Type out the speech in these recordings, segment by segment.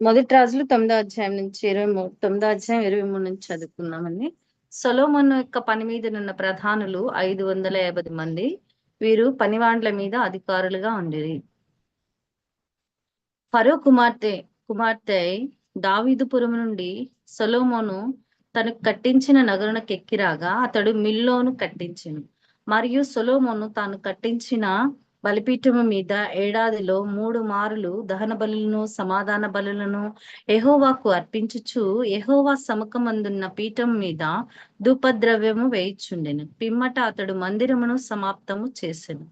మొదటి రాజులు తొమ్మిదో అధ్యాయం నుంచి ఇరవై మూడు తొమ్మిదో అధ్యాయం ఇరవై మూడు నుంచి చదువుకున్నామండి. సొలోమన్ యొక్క పని మీద ఉన్న ప్రధానులు ఐదు వందల యాభై మంది. వీరు పనివాండ్ల మీద అధికారులుగా ఉండిరి. ఫరో కుమార్తె కుమార్తె దావిదుపురం దావీదుపురం నుండి సొలోమోను తనకు కట్టించిన నగరునకు ఎక్కిరాగా అతడు మిల్లోను కట్టించను. మరియు సొలోమోను తాను కట్టించిన బలిపీఠము మీద ఏడాదిలో మూడు మారులు దహన బలులను సమాధాన బలులను ఎహోవాకు అర్పించుచు ఎహోవా సముఖమందున్న పీఠం మీద ధూపద్రవ్యము వేయిచుండెను. పిమ్మట అతడు మందిరమును సమాప్తము చేసెను.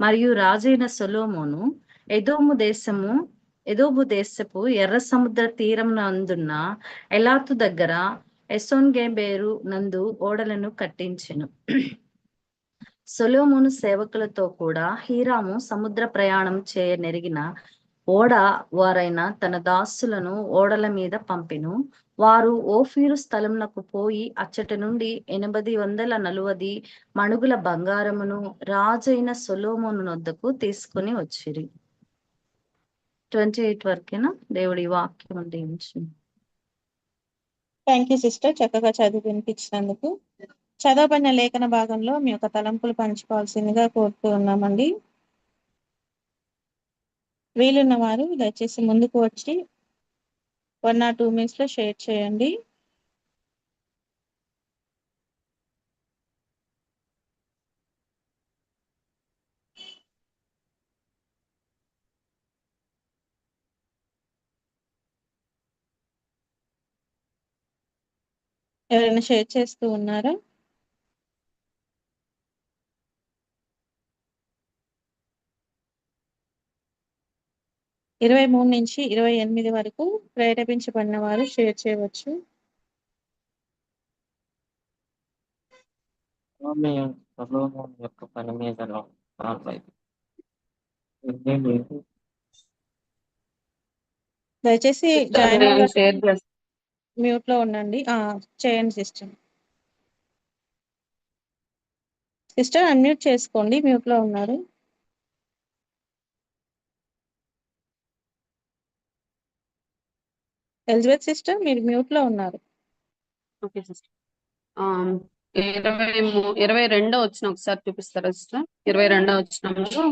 మరియు రాజైన సొలోమోను ఎదోము దేశము ఎదోబు దేశపు ఎర్ర సముద్ర తీరం నందున్న ఎలాతు దగ్గర ఎసోన్గేబేరు నందు ఓడలను కట్టించెను. సొలోమును సేవకులతో కూడా హీరాము సముద్ర ప్రయాణం చేయ నెరిగిన ఓడ వారైన తన దాసులను ఓడల మీద పంపెను. వారు ఓఫీరు స్థలంనకు పోయి అచ్చటి నుండి ఎనిమిది వందల నలువది మణుగుల బంగారమును రాజైన సొలోమోను నొద్దకు తీసుకుని వచ్చిరి. ట్వంటీ ఎయిట్ వరకేనా? దేవుడి వాక్యం దీవించు థ్యాంక్ యూ సిస్టర్ చక్కగా చదివి వినిపించినందుకు చదవబడిన లేఖన భాగంలో మీ యొక్క తలంపులు పంచుకోవాల్సిందిగా కోరుతూ ఉన్నామండి. వీలున్న వారు దయచేసి ముందుకు వచ్చి వన్ ఆర్ టూ మినిట్స్లో షేర్ చేయండి. ఎవరైనా షేర్ చేస్తూ ఉన్నారా? ఇరవై మూడు నుంచి ఇరవై ఎనిమిది వరకు ప్రేరేపించబడిన వారు షేర్ చేయవచ్చు. యొక్క పని మీద దయచేసి మ్యూట్లో ఉండండి. ఆ చేయండి సిస్టర్. సిస్టర్ అన్మ్యూట్ చేసుకోండి. మ్యూట్లో ఉన్నారు. ఎలిజబెత్ సిస్టర్ మీరు మ్యూట్లో ఉన్నారు. Okay sister. ఇరవై ఇరవై రెండో వచ్చిన ఒకసారి చూపిస్తారా సిస్టర్? ఇరవై రెండో వచ్చినంలో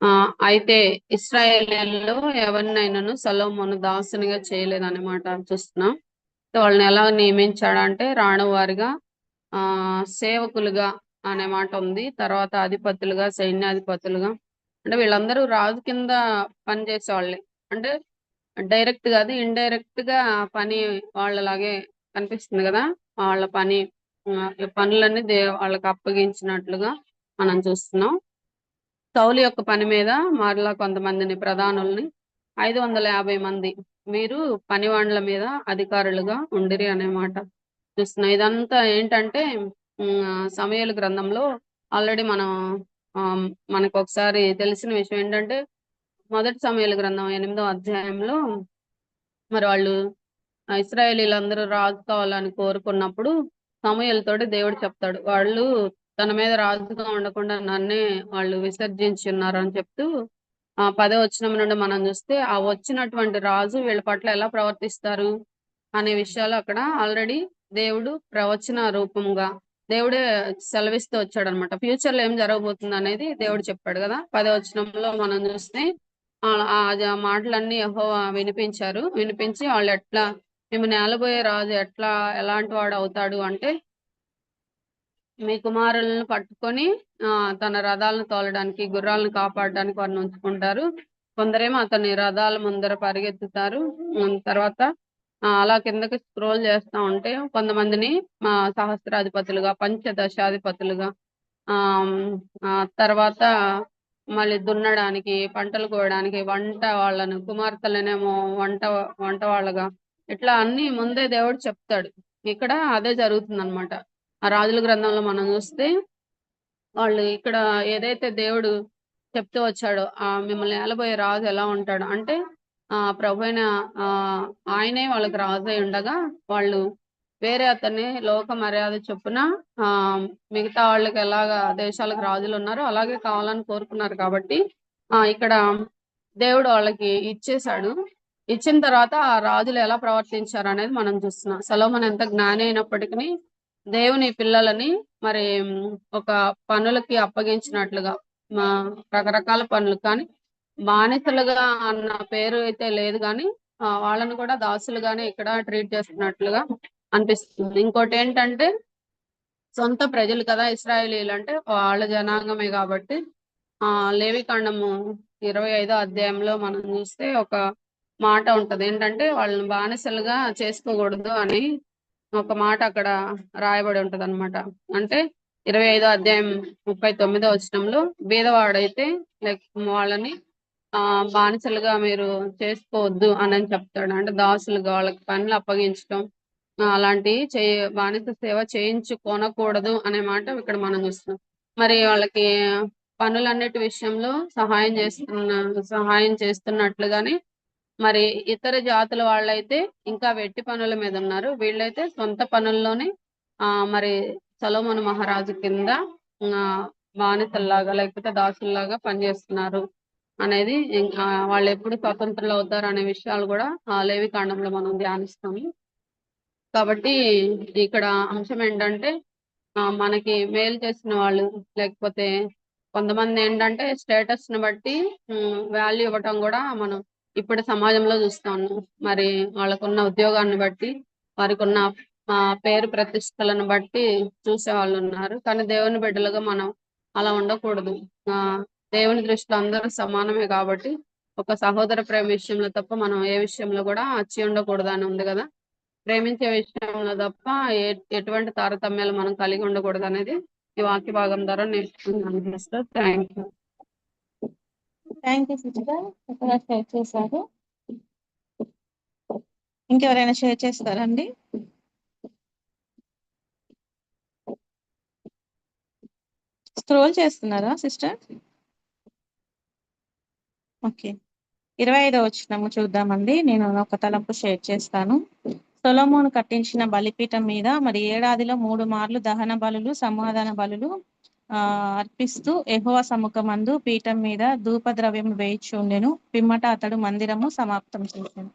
ఆ అయితే ఇస్రాయేలీలో ఎవరినైనాను సలోమోను దాసునిగా చేయలేదన్నమాట చూస్తున్నాం. వాళ్ళని ఎలా నియమించాడంటే రాణువారిగా ఆ సేవకులుగా అనే మాట ఉంది. తర్వాత అధిపతులుగా సైన్యాధిపతులుగా. అంటే వీళ్ళందరూ రాజు కింద పనిచేసేవాళ్ళే. అంటే డైరెక్ట్ కాదు ఇండైరెక్ట్గా పని వాళ్ళలాగే కనిపిస్తుంది కదా. వాళ్ళ పని పనులన్నీ దే వాళ్ళకి అప్పగించినట్లుగా మనం చూస్తున్నాం. సౌలు యొక్క పని మీద మరలా కొంతమందిని ప్రధానుల్ని ఐదు వందల యాభై మంది మీరు పనివాండ్ల మీద అధికారులుగా ఉండిరి అనే మాట చూస్తున్నాం. ఇదంతా ఏంటంటే సమయాల గ్రంథంలో ఆల్రెడీ మనం ఆ, మనకు ఒకసారి తెలిసిన విషయం ఏంటంటే మొదటి సమయాల గ్రంథం ఎనిమిదో అధ్యాయంలో మరి వాళ్ళు ఇస్రాయేలీలందరూ రాజు కావాలని కోరుకున్నప్పుడు సమయాలతోటి దేవుడు చెప్తాడు. వాళ్ళు తన మీద రాజుగా ఉండకుండా నన్నే వాళ్ళు విసర్జించి ఉన్నారు అని చెప్తూ ఆ పదే వచ్చిన నుండి మనం చూస్తే ఆ వచ్చినటువంటి రాజు వీళ్ళ పట్ల ఎలా ప్రవర్తిస్తారు అనే విషయాలు అక్కడ ఆల్రెడీ దేవుడు ప్రవచన రూపంగా దేవుడే సెలవిస్తూ వచ్చాడు అనమాట ఫ్యూచర్లో ఏం జరగబోతుంది అనేది దేవుడు చెప్పాడు కదా. పదో వచనంలో మనం చూస్తే ఆ మాటలన్నీ యహోవా వినిపించారు. వినిపించి వాళ్ళు ఎట్లా మేము నేలబోయే రాజు ఎట్లా ఎలాంటి వాడు అవుతాడు అంటే మీ కుమారులను పట్టుకొని ఆ తన రథాలను తోలడానికి గుర్రాలను కాపాడడానికి వారిని ఉంచుకుంటారు. కొందరేమో అతని రథాల ముందర పరిగెత్తుతారు. తర్వాత అలా కిందకి స్క్రోల్ చేస్తా ఉంటే కొంతమందిని మా సహస్రాధిపతులుగా పంచదశాధిపతులుగా ఆ, తర్వాత మళ్ళీ దున్నడానికి పంటలు కోయడానికి వంట వాళ్ళను కుమార్తెలనేమో వంట వంట వాళ్ళగా. ఇట్లా అన్ని ముందే దేవుడు చెప్తాడు. ఇక్కడ అదే జరుగుతుంది అనమాట ఆ రాజుల గ్రంథంలో మనం చూస్తే వాళ్ళు ఇక్కడ ఏదైతే దేవుడు చెప్తూ వచ్చాడో ఆ మిమ్మల్ని ఏలబోయే రాజు ఎలా ఉంటాడు అంటే ఆ ప్రభు అయిన ఆ ఆయనే వాళ్ళకి రాజు అయి ఉండగా వాళ్ళు వేరే అతన్ని లోక మర్యాద చొప్పున ఆ మిగతా వాళ్ళకి ఎలాగా దేశాలకు రాజులు ఉన్నారో అలాగే కావాలని కోరుకున్నారు కాబట్టి ఆ ఇక్కడ దేవుడు వాళ్ళకి ఇచ్చేశాడు. ఇచ్చిన తర్వాత ఆ రాజులు ఎలా ప్రవర్తించారు అనేది మనం చూస్తున్నాం. సలోమన్ ఎంత జ్ఞాని అయినప్పటికీ దేవుని పిల్లలని మరి ఒక పనులకి అప్పగించినట్లుగా మా రకరకాల పనులు కానీ బానిసలుగా అన్న పేరు అయితే లేదు కానీ వాళ్ళని కూడా దాసులుగానే ఇక్కడ ట్రీట్ చేస్తున్నట్లుగా అనిపిస్తుంది. ఇంకోటి ఏంటంటే సొంత ప్రజలు కదా ఇస్రాయేలీలు అంటే వాళ్ళ జనాంగమే కాబట్టి ఆ లేవికాండము ఇరవై ఐదో అధ్యాయంలో మనం చూస్తే ఒక మాట ఉంటది. ఏంటంటే వాళ్ళని బానిసలుగా చేసుకోకూడదు అని ఒక మాట అక్కడ రాయబడి ఉంటది అనమాట అంటే ఇరవై ఐదో అధ్యాయం ముప్పై తొమ్మిదో వచనంలో బీదవాడైతే లైక్ వాళ్ళని ఆ బానిసలుగా మీరు చేసుకోవద్దు అని అని చెప్తాడు. అంటే దాసులుగా వాళ్ళకి పనులు అప్పగించడం అలాంటి అలాంటివి చే బానిస సేవ చేయించుకోనకూడదు అనే మాట ఇక్కడ మనం చూస్తున్నాం. మరి వాళ్ళకి పనులన్నిటి విషయంలో సహాయం చేస్తున్న సహాయం చేస్తున్నట్లుగానే మరి ఇతర జాతుల వాళ్ళైతే ఇంకా వెట్టి పనుల మీద ఉన్నారు. వీళ్ళైతే సొంత పనుల్లోనే ఆ మరి సలోమన్ మహారాజు కింద బానిసల్లాగా లేకపోతే దాసుల్లాగా పనిచేస్తున్నారు అనేది ఇం- వాళ్ళు ఎప్పుడు స్వతంత్రులు అవుతారు అనే విషయాలు కూడా ఆ లేవి కాండంలో మనం ధ్యానిస్తాము. కాబట్టి ఇక్కడ అంశం ఏంటంటే ఆ, మనకి మేలు చేసిన వాళ్ళు లేకపోతే కొంతమంది ఏంటంటే స్టేటస్ని బట్టి వాల్యూ ఇవ్వటం కూడా మనం ఇప్పుడు సమాజంలో చూస్తాము. మరి వాళ్ళకున్న ఉద్యోగాన్ని బట్టి వారికి ఉన్న ఆ, పేరు ప్రతిష్టలను బట్టి చూసే వాళ్ళు ఉన్నారు. కానీ దేవుని బిడ్డలుగా మనం అలా ఉండకూడదు. ఆ దేవుని దృష్టిలో అందరూ సమానమే కాబట్టి ఒక సహోదర ప్రేమ విషయంలో తప్ప మనం ఏ విషయంలో కూడా అచ్చి ఉండకూడదు అని ఉంది కదా. ప్రేమించే విషయంలో తప్ప ఎటువంటి తారతమ్యాలు మనం కలిగి ఉండకూడదు అనేది ఈ వాక్య భాగం ద్వారా నేర్చుకున్నాను. Sister thank you thank you sister చక్కగా షేర్ చేశారు. ఇంకెవరైనా షేర్ చేస్తారండి స్క్రోల్ చేస్తున్నారా సిస్టర్ ఓకే ఇరవై ఐదో వచ్చినము చూద్దామండి. నేను ఒక తలంపు షేర్ చేస్తాను. సొలమోను కట్టించిన బలిపీఠం మీద మరి ఏడాదిలో మూడు మార్లు దహన బలులు సమాధాన బలులు ఆ అర్పిస్తూ ఎహోవ సముఖమందు పీఠం మీద ధూపద్రవ్యం వేయిచి ఉండెను. పిమ్మట అతడు మందిరము సమాప్తం చేశాను.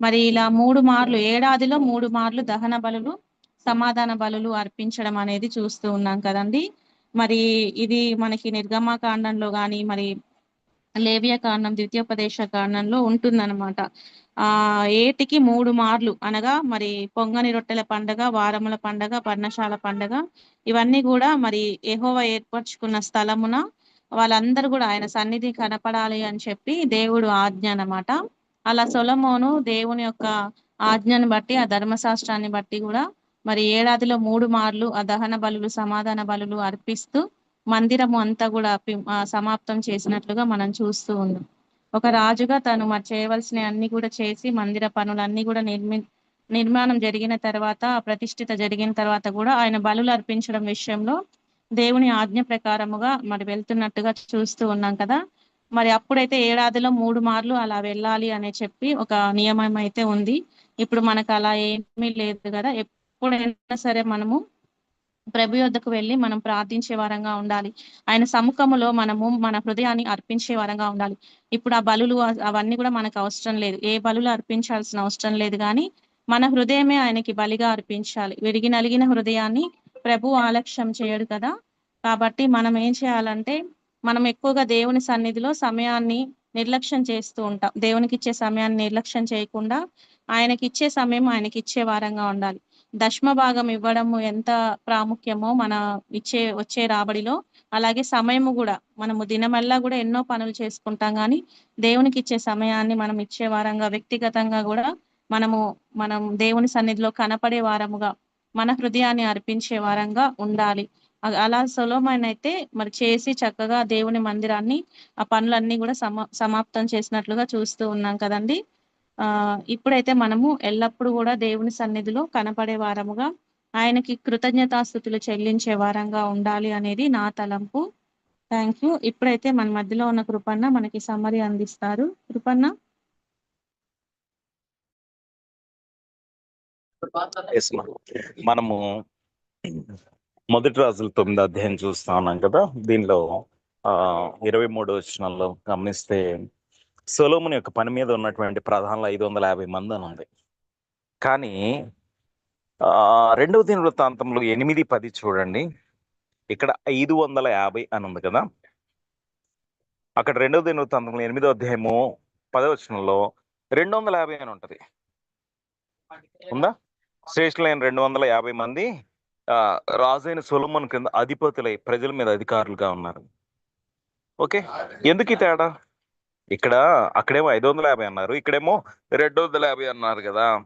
మరి ఇలా మూడు మార్లు ఏడాదిలో మూడు మార్లు దహన బలులు సమాధాన బలులు అర్పించడం అనేది చూస్తూ ఉన్నాం కదండి. మరి ఇది మనకి నిర్గమాకాండంలో కానీ మరి లేవియ కాండం ద్వితీయోపదేశ కాండంలో ఉంటుందన్నమాట. ఆ ఏటికి మూడు మార్లు అనగా మరి పొంగని రొట్టెల పండగ వారముల పండగ పర్ణశాల పండగ ఇవన్నీ కూడా మరి ఎహోవ ఏర్పరచుకున్న స్థలమున వాళ్ళందరూ కూడా ఆయన సన్నిధి కనపడాలి అని చెప్పి దేవుడు ఆజ్ఞ అన్నమాట. అలా సొలమోను దేవుని యొక్క ఆజ్ఞను బట్టి ఆ ధర్మశాస్త్రాన్ని బట్టి కూడా మరి ఏడాదిలో మూడు మార్లు ఆ దహన బలులు సమాధాన బలులు అర్పిస్తూ మందిరము అంతా కూడా సమాప్తం చేసినట్లుగా మనం చూస్తూ ఉన్నాం. ఒక రాజుగా తను మరి చేయవలసిన అన్ని కూడా చేసి మందిర పనులన్నీ కూడా నిర్మి నిర్మాణం జరిగిన తర్వాత ప్రతిష్ఠిత జరిగిన తర్వాత కూడా ఆయన బలులు అర్పించడం విషయంలో దేవుని ఆజ్ఞ ప్రకారముగా మరి వెళ్తున్నట్టుగా చూస్తూ ఉన్నాం కదా. మరి అప్పుడైతే ఏడాదిలో మూడు మార్లు అలా వెళ్ళాలి అని చెప్పి ఒక నియమం అయితే ఉంది. ఇప్పుడు మనకు అలా ఏమీ లేదు కదా. ఎప్పుడైనా సరే మనము ప్రభు యొద్దకు వెళ్ళి మనం ప్రార్థించే వారంగా ఉండాలి. ఆయన సముఖములో మనము మన హృదయాన్ని అర్పించే వారంగా ఉండాలి. ఇప్పుడు ఆ బలులు అవన్నీ కూడా మనకు అవసరం లేదు. ఏ బలులు అర్పించాల్సిన అవసరం లేదు కానీ మన హృదయమే ఆయనకి బలిగా అర్పించాలి. విరిగి నలిగిన హృదయాన్ని ప్రభు ఆలక్ష్యం చేయడు కదా. కాబట్టి మనం ఏం చేయాలంటే మనం ఎక్కువగా దేవుని సన్నిధిలో సమయాన్ని నిర్లక్ష్యం చేస్తూ ఉంటాం. దేవునికి ఇచ్చే సమయాన్ని నిర్లక్ష్యం చేయకుండా ఆయనకి ఇచ్చే సమయం ఆయనకి ఇచ్చే వారంగా ఉండాలి. దశమ భాగం ఇవ్వడము ఎంత ప్రాముఖ్యమో మన ఇచ్చే వచ్చే రాబడిలో. అలాగే సమయము కూడా మనము దినమల్లా కూడా ఎన్నో పనులు చేసుకుంటాం కానీ దేవునికి ఇచ్చే సమయాన్ని మనం ఇచ్చే వారంగా వ్యక్తిగతంగా కూడా మనము మనం దేవుని సన్నిధిలో కనపడే వారముగా మన హృదయాన్ని అర్పించే వారంగా ఉండాలి. అలా సులభమైన అయితే మరి చేసి చక్కగా దేవుని మందిరాన్ని ఆ పనులన్నీ కూడా సమా సమాప్తం చేసినట్లుగా చూస్తూ ఉన్నాం కదండి. ఆ ఇప్పుడైతే మనము ఎల్లప్పుడూ కూడా దేవుని సన్నిధిలో కనపడే వారముగా ఆయనకి కృతజ్ఞతాస్థుతులు చెల్లించే వారంగా ఉండాలి అనేది నా తలంపు. థ్యాంక్ యూ ఇప్పుడైతే మన మధ్యలో ఉన్న కృపన్న మనకి సమ్మరి అందిస్తారు. కృపన్న? మనము మొదటి రాజులు తొమ్మిది అధ్యాయం చూస్తా ఉన్నాం కదా. దీనిలో ఆ ఇరవై మూడు వచ్చినాల్లో గమనిస్తే సొలోముని యొక్క పని మీద ఉన్నటువంటి ప్రధానులు ఐదు వందల యాభై మంది అని ఉంది కానీ రెండవ దిన వృత్తాంతంలో ఎనిమిది పది చూడండి. ఇక్కడ ఐదు వందల యాభై అని ఉంది కదా? అక్కడ రెండవ దిన వృత్తాంతంలో ఎనిమిదో అధ్యాయము పదవచనంలో రెండు వందల యాభై అని ఉంటుంది. ఉందా? శ్రేష్ఠులైన రెండు వందల యాభై మంది రాజైన సొలమన్ కింద అధిపతులై ప్రజల మీద అధికారులుగా ఉన్నారు. ఓకే? ఎందుకు ఈ తేడా? ఇక్కడ అక్కడేమో ఐదు వందల యాభై అన్నారు ఇక్కడేమో రెండు వందల యాభై అన్నారు కదా.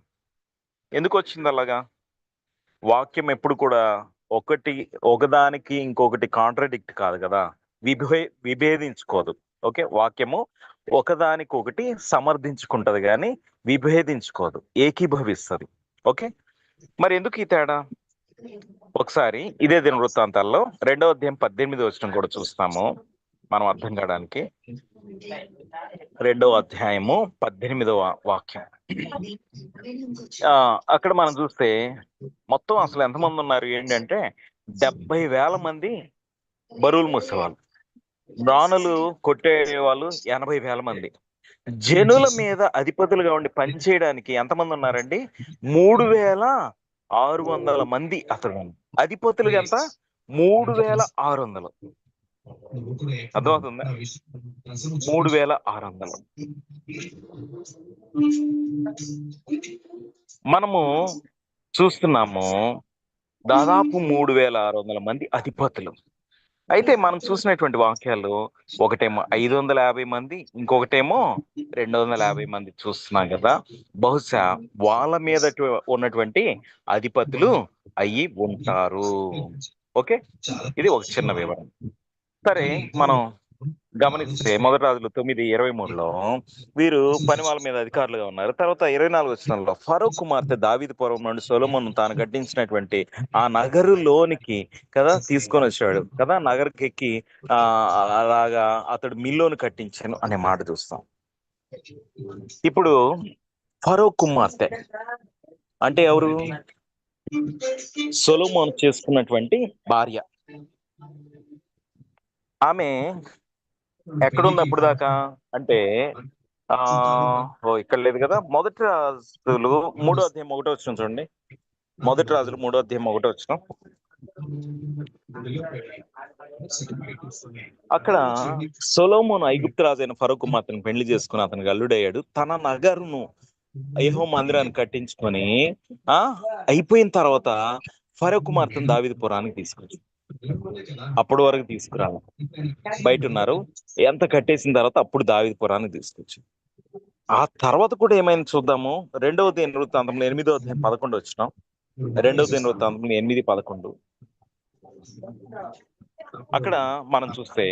ఎందుకు వచ్చింది అలాగా? వాక్యం ఎప్పుడు కూడా ఒకటి ఒకదానికి ఇంకొకటి కాంట్రడిక్ట్ కాదు కదా. విభే విభేదించుకోదు. ఓకే? వాక్యము ఒకదానికొకటి సమర్థించుకుంటది కానీ విభేదించుకోదు ఏకీభవిస్తుంది. ఓకే? మరి ఎందుకు ఈ తేడా? ఒకసారి ఇదే దిన వృత్తాంతాల్లో రెండవ అధ్యాయం పద్దెనిమిది వచ్చిన కూడా చూస్తాము. మనం అర్థం కావడానికి. రెండవ అధ్యాయము పద్దెనిమిదవ వాక్యం. ఆ అక్కడ మనం చూస్తే మొత్తం అసలు ఎంతమంది ఉన్నారు? ఏంటంటే డెబ్బై వేల మంది బరువులు మూసేవాళ్ళు. రాణులు కొట్టే వాళ్ళు ఎనభై వేల మంది. జనుల మీద అధిపతులుగా ఉండి పనిచేయడానికి ఎంతమంది ఉన్నారండి? మూడు వేల ఆరు వందల మంది అతను అధిపతులుగా ఎంత? మూడు వేల ఆరు వందలు. అర్థమవుతుందా? మూడు వేల ఆరు వందలు మనము చూస్తున్నాము దాదాపు మూడు వేల ఆరు వందల మంది అధిపతులు. అయితే మనం చూసినటువంటి వాక్యాలు ఒకటేమో ఐదు వందల యాభై మంది ఇంకొకటేమో రెండు వందల యాభై మంది చూస్తున్నాం కదా. బహుశా వాళ్ళ మీద ఉన్నటువంటి అధిపతులు అయ్యి ఉంటారు. ఓకే? ఇది ఒక చిన్న వివరణ. సరే మనం గమనిస్తే మొదటి రాజులు తొమ్మిది ఇరవై మూడులో వీరు పని వాళ్ళ మీద అధికారులుగా ఉన్నారు. తర్వాత ఇరవై నాలుగు వచ్చినంలో ఫరో కుమార్తె దావిది పూర్వం నుండి సొలొమోను తాను కట్టించినటువంటి ఆ నగరులోనికి కదా తీసుకొని వచ్చాడు. కదా నగరకి ఎక్కి ఆ అలాగా అతడు మిల్లోను కట్టించాను అనే మాట చూస్తాం. ఇప్పుడు ఫరో కుమార్తె అంటే ఎవరు? సొలొమోను చేసుకున్నటువంటి భార్య. ఆమె ఎక్కడుంది అప్పుడు దాకా అంటే ఆ ఓ ఇక్కడ లేదు కదా. మొదటి రాజులు మూడో అధ్యాయం ఒకటో వచ్చిన చూడండి. మొదటి రాజులు మూడో అధ్యాయం ఒకటో వచ్చిన. అక్కడ సొలోమోను ఐగుప్తు రాజైన ఫరో కుమార్తెను పెళ్ళి చేసుకుని అతనికి అల్లుడయ్యాడు. తన నగరును యెహో మందిరాన్ని కట్టించుకొని ఆ అయిపోయిన తర్వాత ఫరో కుమార్తెను దావిది పురానికి తీసుకొచ్చి అప్పటి వరకు తీసుకురా బయట ఉన్నారు ఎంత కట్టేసిన తర్వాత అప్పుడు దావిది పురాన్ని తీసుకొచ్చి. ఆ తర్వాత కూడా ఏమైంది చూద్దాము. రెండవ దిన వృత్తాంతంలో ఎనిమిదవ పదకొండు వచ్చినాం. రెండవ దిన వృత్తాంతంలో ఎనిమిది పదకొండు. అక్కడ మనం చూస్తే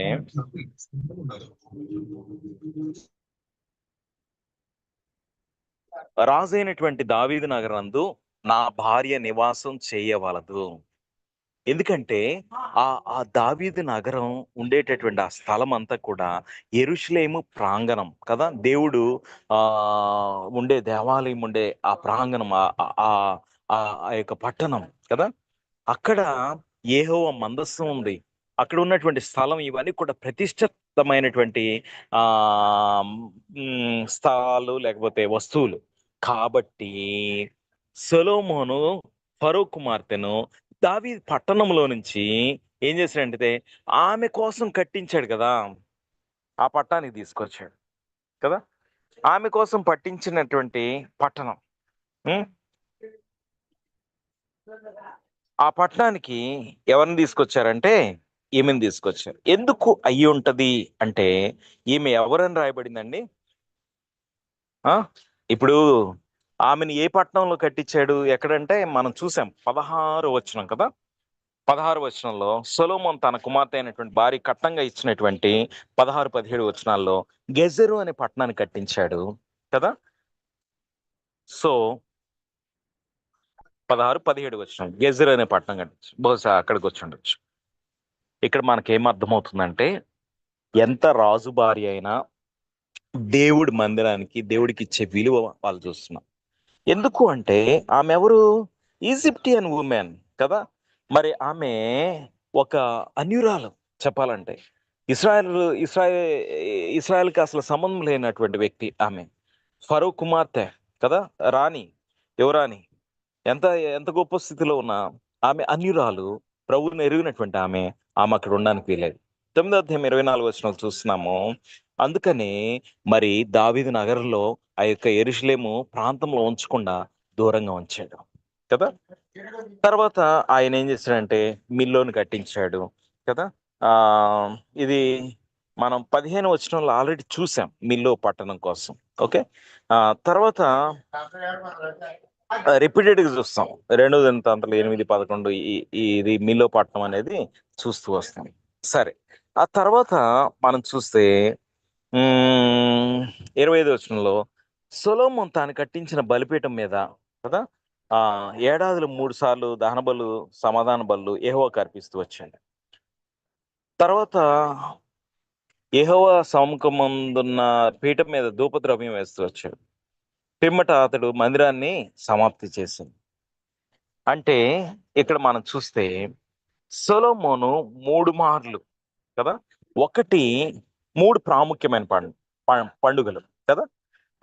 రాజైనటువంటి దావీదు నగరందు నా భార్య నివాసం చేయవలదు. ఎందుకంటే ఆ ఆ దావీదు నగరం ఉండేటటువంటి ఆ స్థలం అంతా కూడా ఎరుషులేము ప్రాంగణం కదా. దేవుడు ఆ ఉండే దేవాలయం ఉండే ఆ ప్రాంగణం ఆ ఆ ఆ యొక్క పట్టణం కదా. అక్కడ ఏహో మందస్సు ఉంది. అక్కడ ఉన్నటువంటి స్థలం ఇవన్నీ కూడా ప్రతిష్ఠితమైనటువంటి ఆ స్థలాలు లేకపోతే వస్తువులు. కాబట్టి సొలోమోను ఫరో కుమార్తెను దావి పట్టణంలో నుంచి ఏం చేశాడంటే ఆమె కోసం కట్టించాడు కదా ఆ పట్టణానికి తీసుకొచ్చాడు కదా. ఆమె కోసం పట్టించినటువంటి పట్టణం ఆ పట్టణానికి ఎవరిని తీసుకొచ్చారంటే ఈమెను తీసుకొచ్చారు. ఎందుకు అయ్యి ఉంటది అంటే ఈమె ఎవరని రాయబడిందండి? ఆ ఇప్పుడు ఆమెను ఏ పట్టణంలో కట్టించాడు? ఎక్కడంటే మనం చూసాం పదహారు వచనం కదా? పదహారు వచనంలో సొలోమోన్ తన కుమార్తె అయినటువంటి భారీ కట్టంగా ఇచ్చినటువంటి పదహారు పదిహేడు వచనాల్లో గెజరు అనే పట్టణాన్ని కట్టించాడు కదా? సో పదహారు పదిహేడు వచనం గెజరు అనే పట్టణం కట్టించు బహుశా అక్కడికి వచ్చి ఉండొచ్చు. ఇక్కడ మనకేం అర్థమవుతుందంటే ఎంత రాజు భార్య అయినా దేవుడి మందిరానికి దేవుడికి ఇచ్చే విలువ వాళ్ళు చూస్తున్నాం. ఎందుకు అంటే ఆమె ఎవరు ఈజిప్టియన్ ఉమెన్ కదా? మరి ఆమె ఒక అన్యురాలు చెప్పాలంటే. ఇస్రాయల్ ఇస్రాయల్ ఇస్రాయల్కి అసలు సంబంధం లేనటువంటి వ్యక్తి ఆమె. ఫరో కుమార్తె కదా? రాణి. యువరాణి ఎంత ఎంత గొప్ప స్థితిలో ఉన్నా ఆమె అన్యురాలు ప్రభువుని ఎరిగినటువంటి ఆమె. ఆమె అక్కడ ఉండడానికి వీలేదు తొమ్మిదో అధ్యాయం ఇరవై నాలుగు వచ్చిన చూస్తున్నాము. అందుకని మరి దావీదు నగరంలో ఆ యొక్క ఎరుషులేము ప్రాంతంలో ఉంచకుండా దూరంగా ఉంచాడు. కదా? తర్వాత ఆయన ఏం చేశాడంటే మిల్లోని కట్టించాడు. కదా? ఆ ఇది మనం పదిహేను వచ్చిన ఆల్రెడీ చూసాం మిల్లో పట్టణం కోసం. ఓకే? ఆ తర్వాత రిపీటెడ్ చూస్తాం. చూస్తాం రెండు దినతాంతలు ఎనిమిది పదకొండు ఈ ఇది మిల్లో పట్టణం అనేది చూస్తూ వస్తాం. సరే. ఆ తర్వాత మనం చూస్తే ఇరవై ఐదు వచనంలో సొలోమోన్ తాను కట్టించిన బలిపీఠం మీద కదా ఆ ఏడాదిలో మూడు సార్లు దహన బలు సమాధాన బలు ఏహోవాకు కర్పిస్తూ వచ్చాడు. తర్వాత ఏహోవా సముఖమందున్న పీఠం మీద ధూపద్రవ్యం వేస్తూ వచ్చాడు. పిమ్మట అతడు మందిరాన్ని సమాప్తి చేసింది. అంటే ఇక్కడ మనం చూస్తే సొలోమోను మూడు మార్లు కదా? ఒకటి మూడు ప్రాముఖ్యమైన పండు పండుగలు కదా?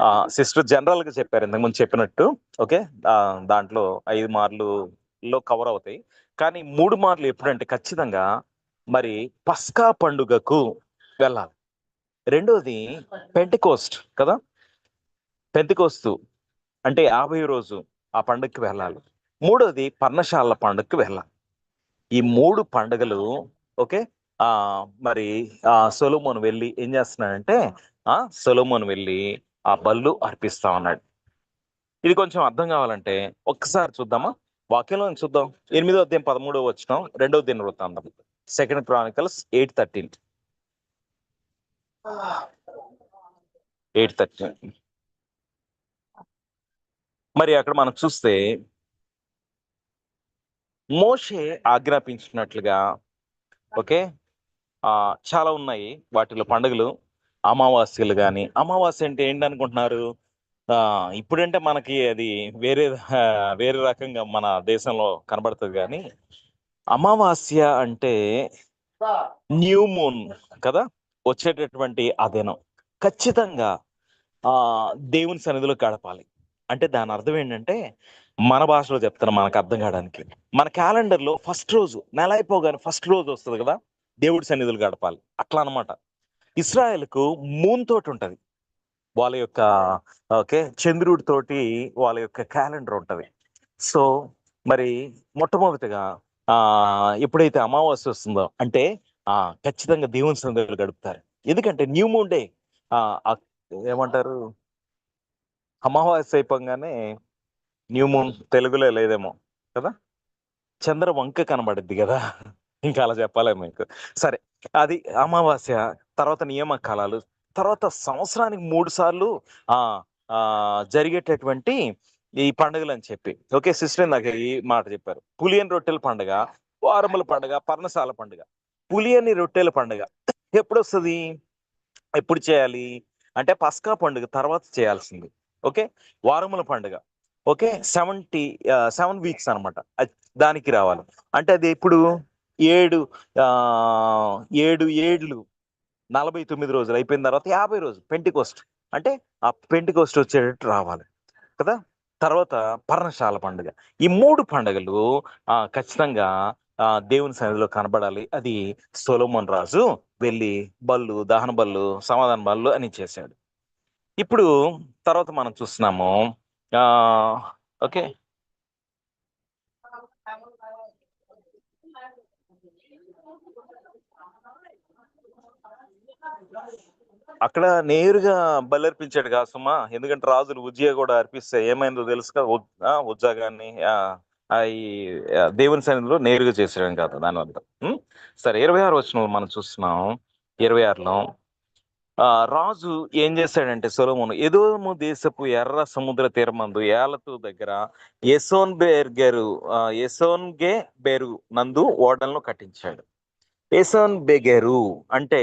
ఆ సిస్టర్ జనరల్గా చెప్పారు ఇంతకుముందు చెప్పినట్టు ఓకే? దాంట్లో ఐదు మార్లు లో కవర్ అవుతాయి. కానీ మూడు మార్లు ఎప్పుడంటే ఖచ్చితంగా మరి పస్కా పండుగకు వెళ్ళాలి. రెండోది పెంటికోస్ట్ కదా? పెంతికోస్తు అంటే యాభై రోజు ఆ పండుగకి వెళ్ళాలి. మూడోది పర్ణశాల పండుగకి వెళ్ళాలి. ఈ మూడు పండుగలు ఓకే? ఆ మరి ఆ సొలోమోన్ వెళ్ళి ఏం చేస్తున్నాడంటే ఆ సొలోమోన్ వెళ్ళి ఆ బళ్ళు అర్పిస్తా ఉన్నాడు. ఇది కొంచెం అర్థం కావాలంటే ఒక్కసారి చూద్దామా? వాక్యంలో చూద్దాం. ఎనిమిదో అధ్యాయం పదమూడో వచ్చిన రెండవ దిన వృత్తాంతం. Second Chronicles eight thirteen eight thirteen మరి అక్కడ మనం చూస్తే మోషే ఆజ్ఞాపించినట్లుగా ఓకే? చాలా ఉన్నాయి వాటిలో పండుగలు. అమావాస్యలు కానీ అమావాస్య అంటే ఏంటి అనుకుంటున్నారు ఇప్పుడంటే మనకి అది వేరే వేరే రకంగా మన దేశంలో కనబడుతుంది కానీ అమావాస్య అంటే న్యూ మూన్ కదా? వచ్చేటటువంటి అదేనం. ఖచ్చితంగా ఆ దేవుని సన్నిధిలో గడపాలి. అంటే దాని అర్థం ఏంటంటే మన భాషలో చెప్తాను మనకు అర్థం కావడానికి. మన క్యాలెండర్లో ఫస్ట్ రోజు నెల అయిపోగానే ఫస్ట్ రోజు వస్తుంది కదా దేవుడి సన్నిధులు గడపాలి. అట్లా అనమాట ఇస్రాయల్కు మూన్ తోటి ఉంటుంది. వాళ్ళ యొక్క ఓకే చంద్రుడి తోటి వాళ్ళ యొక్క క్యాలెండర్ ఉంటుంది. సో మరి మొట్టమొదటిగా ఆ ఎప్పుడైతే అమావాస్య వస్తుందో అంటే ఆ ఖచ్చితంగా దేవుని సన్నిధులు గడుపుతారు. ఎందుకంటే న్యూ మూన్ డే ఏమంటారు? అమావాస్య అయిపోగానే న్యూ మూన్ తెలుగులో లేదేమో కదా? చంద్ర వంక కనబడుద్ది కదా? ఇంకా అలా చెప్పాలే మీకు? సరే అది అమావాస్య తర్వాత నియమ కాలాలు తర్వాత సంవత్సరానికి మూడు సార్లు ఆ ఆ జరిగేటటువంటి ఈ పండుగలు అని చెప్పి. ఓకే సిస్టర్ నాకు ఈ మాట చెప్పారు. పులియన్ రొట్టెల పండుగ వారముల పండుగ పర్ణశాల పండుగ. పులియని రొట్టెల పండుగ ఎప్పుడు వస్తుంది ఎప్పుడు చేయాలి? అంటే పస్కా పండుగ తర్వాత చేయాల్సింది. ఓకే వారముల పండుగ. ఓకే? సెవెంటీ సెవెన్ వీక్స్ అనమాట దానికి రావాలి. అంటే అది ఇప్పుడు ఏడు ఏడు ఏళ్ళు నలభై తొమ్మిది రోజులు అయిపోయిన తర్వాత యాభై రోజు పెంటికోస్ట్. అంటే ఆ పెంటికోస్ట్ వచ్చేటట్టు రావాలి. కదా? తర్వాత పర్ణశాల పండుగ. ఈ మూడు పండుగలు ఖచ్చితంగా దేవుని సన్నిధిలో కనబడాలి. అది సొలోమోన్ రాజు వెళ్ళి బళ్ళు దహన బళ్ళు సమాధాన బళ్ళు అని చేశాడు. ఇప్పుడు తర్వాత మనం చూస్తున్నాము ఓకే. అక్కడ నేరుగా బలర్పించాడు కాసమ్మా ఎందుకంటే రాజులు ఉజ్జయ కూడా అర్పిస్తే ఏమైందో తెలుసు కదా? ఆ, ఉజ్జా గాని ఈ దేవుని సన్నిధిలో నేరుగా చేసాడు కాదు దానివల్ల. సరే ఇరవై ఆరు వచ్చిన మనం చూస్తున్నాం. ఇరవై ఆరులో రాజు ఏం చేశాడంటే సొలొమోను ఎదోము దేశపు ఎర్ర సముద్ర తీరమందు ఏలతు దగ్గర ఎసోన్ బేర్గెరు ఆ, ఎసోన్ గే బెరు నందు ఓడలను కట్టించాడు. ఎసోన్ బెగెరు అంటే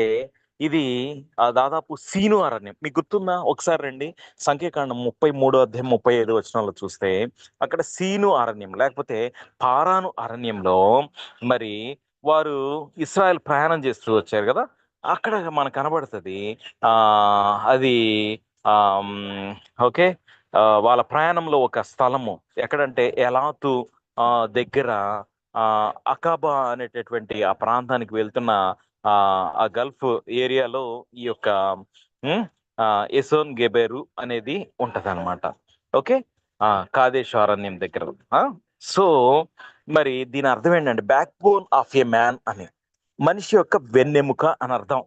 ఇది దాదాపు సీను అరణ్యం. మీకు గుర్తుందా? ఒకసారి రండి. సంఖ్యాకాండం ముప్పై మూడో అధ్యాయం ముప్పై ఐదు వచనంలో చూస్తే అక్కడ సీను అరణ్యం లేకపోతే పారాను అరణ్యంలో మరి వారు ఇస్రాయల్ ప్రయాణం చేస్తూ వచ్చారు కదా అక్కడ మనకు కనబడుతుంది ఆ అది ఆ ఓకే వాళ్ళ ప్రయాణంలో ఒక స్థలము. ఎక్కడంటే ఎలాతు ఆ దగ్గర ఆ అకాబా అనేటటువంటి ఆ ప్రాంతానికి వెళ్తున్న ఆ ఆ గల్ఫ్ ఏరియాలో ఈ యొక్క ఎసోన్ గెబేరు అనేది ఉంటది అనమాట ఓకే కాదేశ్వరణ్యం అరణ్యం దగ్గర. సో మరి దీని అర్థం ఏంటంటే backbone of a man అని. మనిషి యొక్క వెన్నెముక అని అర్థం.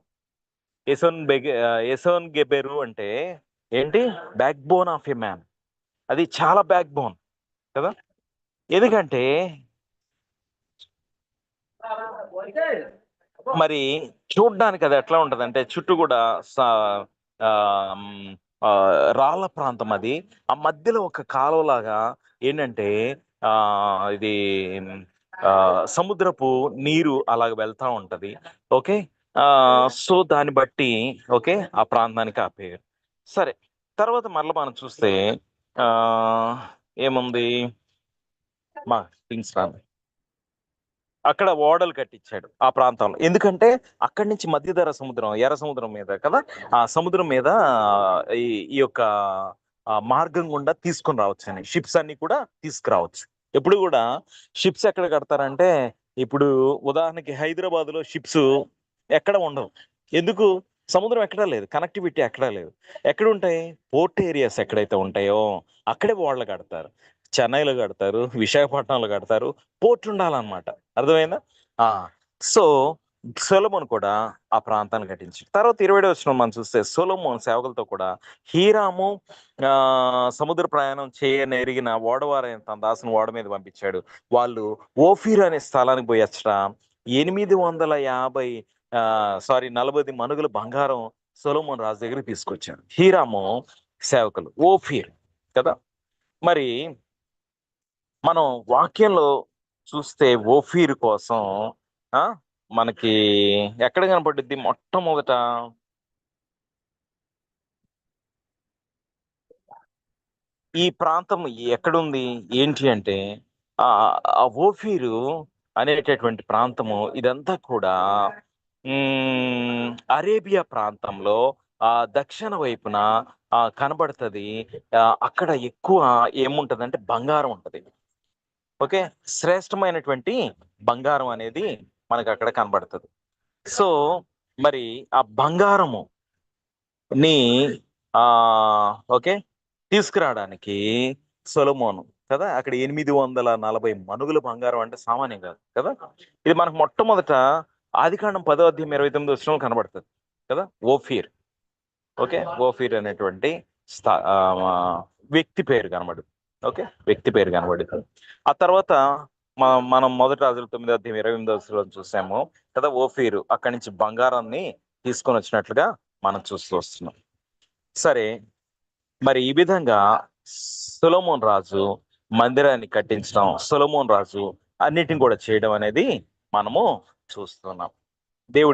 ఎసోన్ బెగె ఎసోన్ గెబెరు అంటే ఏంటి? Backbone of a man అది చాలా బ్యాక్ బోన్ కదా? ఎందుకంటే మరి చూడ్డానికి అది ఎట్లా ఉంటుంది అంటే చుట్టూ కూడా రాళ్ళ ప్రాంతం అది. ఆ మధ్యలో ఒక కాలువలాగా ఏంటంటే ఇది సముద్రపు నీరు అలాగ వెళ్తా ఉంటది. ఓకే? ఆ సో దాన్ని బట్టి ఓకే? ఆ ప్రాంతానికి ఆ పేరు సరే. తర్వాత మరలా మనం చూస్తే ఆ ఏముంది? మా థింగ్స్ రాంది అక్కడ ఓడలు కట్టించాడు ఆ ప్రాంతంలో. ఎందుకంటే అక్కడి నుంచి మధ్యధర సముద్రం ఎర్ర సముద్రం మీద కదా? ఆ సముద్రం మీద ఈ ఈ యొక్క మార్గం గుండా తీసుకొని రావచ్చు అని షిప్స్ అన్ని కూడా తీసుకురావచ్చు. ఎప్పుడు కూడా షిప్స్ ఎక్కడ కడతారంటే ఇప్పుడు ఉదాహరణకి హైదరాబాద్లో షిప్స్ ఎక్కడ ఉండవు. ఎందుకు? సముద్రం ఎక్కడా లేదు కనెక్టివిటీ ఎక్కడా లేదు. ఎక్కడ ఉంటాయి పోర్ట్ ఏరియాస్ ఎక్కడైతే ఉంటాయో అక్కడే వాళ్ళు కడతారు. చెన్నైలో కడతారు విశాఖపట్నంలో కడతారు పోర్ట్ ఉండాలన్నమాట. అర్థమైందా? సో సొలమోన్ కూడా ఆ ప్రాంతాన్ని కట్టించాడు తర్వాత ఇరవై వచ్చిన మనం చూస్తే సొలమోన్ సేవకులతో కూడా హీరాము సముద్ర ప్రయాణం చేయనెరిగిన ఓడవారైన తన దాసుని ఓడ మీద పంపించాడు. వాళ్ళు ఓఫీర్ అనే స్థలానికి పోయచ్చట ఎనిమిది వందల యాభై ఆ సారీ నలభై మనుగుల బంగారం సొలమోన్ రాజు దగ్గరికి తీసుకొచ్చాడు హీరాము సేవకులు ఓఫీర్ కదా? మరి మనం వాక్యంలో చూస్తే ఓఫీర్ కోసం ఆ మనకి ఎక్కడ కనపడుద్ది? మొట్టమొదట ఈ ప్రాంతం ఎక్కడుంది? ఏంటి అంటే ఆ ఓఫీరు అనేటటువంటి ప్రాంతము ఇదంతా కూడా అరేబియా ప్రాంతంలో ఆ దక్షిణ వైపున కనబడుతుంది. అక్కడ ఎక్కువ ఏముంటదంటే బంగారం ఉంటది. ఓకే? శ్రేష్టమైనటువంటి బంగారం అనేది మనకు అక్కడ కనబడుతుంది సో మరి ఆ బంగారము ని ఆ ఓకే తీసుకురావడానికి సొలమోను కదా? అక్కడ ఎనిమిది వందల నలభై మనుగుల బంగారం అంటే సామాన్యం కాదు కదా? ఇది మనకు మొట్టమొదట ఆదికాండం పదో అధ్యాయం ఇరవై తొమ్మిది వచ్చిన కనబడుతుంది కదా? ఓఫీర్ ఓకే? ఓఫీర్ అనేటువంటి వ్యక్తి పేరు కనబడుతుంది ఓకే? వ్యక్తి పేరు కనబడుతుంది. ఆ తర్వాత మనం మొదటి రాజుల తొమ్మిది అధ్యాయం ఇరవై ఎనిమిది వచ్చిన చూసాము కదా ఓఫీరు అక్కడి నుంచి బంగారాన్ని తీసుకొని వచ్చినట్లుగా మనం చూస్తూ వస్తున్నాం. సరే మరి ఈ విధంగా సులమోన్ రాజు మందిరాన్ని కట్టించడం సులమోన్ రాజు అన్నిటిని కూడా చేయడం అనేది మనము చూస్తున్నాం. దేవుడి